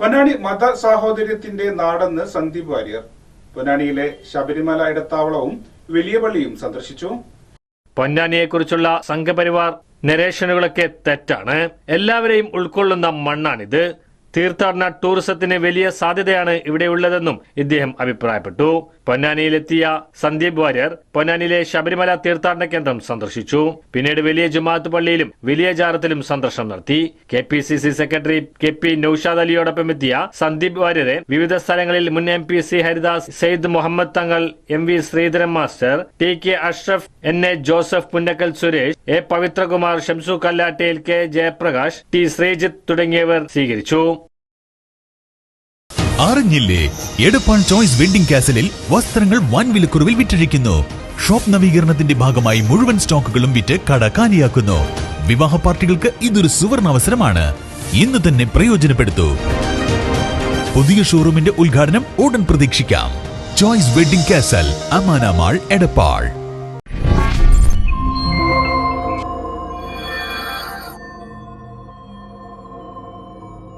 പൊന്നാനി മത സാഹോദര്യത്തിന്റെ നാടെന്ന് സന്ദീപ് വാര്യർ. പൊന്നാനിയിലെ ശബരിമല ഇടത്താവളവും വലിയ പള്ളിയും സന്ദർശിച്ചു. പൊന്നാനിയെക്കുറിച്ചുള്ള സംഘപരിവാർ നിരേഷനുകളൊക്കെ തെറ്റാണ്. എല്ലാവരെയും ഉൾക്കൊള്ളുന്ന മണ്ണാണിത്. തീർത്ഥാടന ടൂറിസത്തിന് വലിയ സാധ്യതയാണ് ഇവിടെയുള്ളതെന്നും ഇദ്ദേഹം അഭിപ്രായപ്പെട്ടു. പൊന്നാനിയിലെത്തിയ സന്ദീപ് വാര്യർ പൊന്നാനിയിലെ ശബരിമല തീർത്ഥാടന കേന്ദ്രം സന്ദർശിച്ചു. പിന്നീട് വലിയ ജുമാഅത്ത് പള്ളിയിലും വലിയ ജാറത്തിലും സന്ദർശനം നടത്തി. K P C C secretary K P Naushad അലിയോടൊപ്പം എത്തിയ സന്ദീപ് വാര്യരെ വിവിധ സ്ഥലങ്ങളിൽ മുൻ M P C Haridas Syed Muhammad Thangal M V Sreedharan master T K Ashraf N A Joseph Punnakkal Suresh A Pavithrakumar Shamsu കല്ലാട്ടയിൽ K Jayaprakash T Sreejith തുടങ്ങിയവർ സ്വീകരിച്ചു. അറിഞ്ഞില്ലേ? Edappal choice wedding കാസലിൽ വസ്ത്രങ്ങൾ വൻ വിലക്കുറവിൽ വിറ്റഴിക്കുന്നു ഷോപ്പ് നവീകരണത്തിന്റെ ഭാഗമായി മുഴുവൻ സ്റ്റോക്കുകളും വിറ്റ് കട കാലിയാക്കുന്നു. വിവാഹ പാർട്ടികൾക്ക് ഇതൊരു സുവർണ അവസരമാണ്. ഇന്ന് തന്നെ പ്രയോജനപ്പെടുത്തൂ. പുതിയ ഷോറൂമിന്റെ ഉദ്ഘാടനം ഉടൻ പ്രതീക്ഷിക്കാം. Choice wedding castle Amana mall Edappal.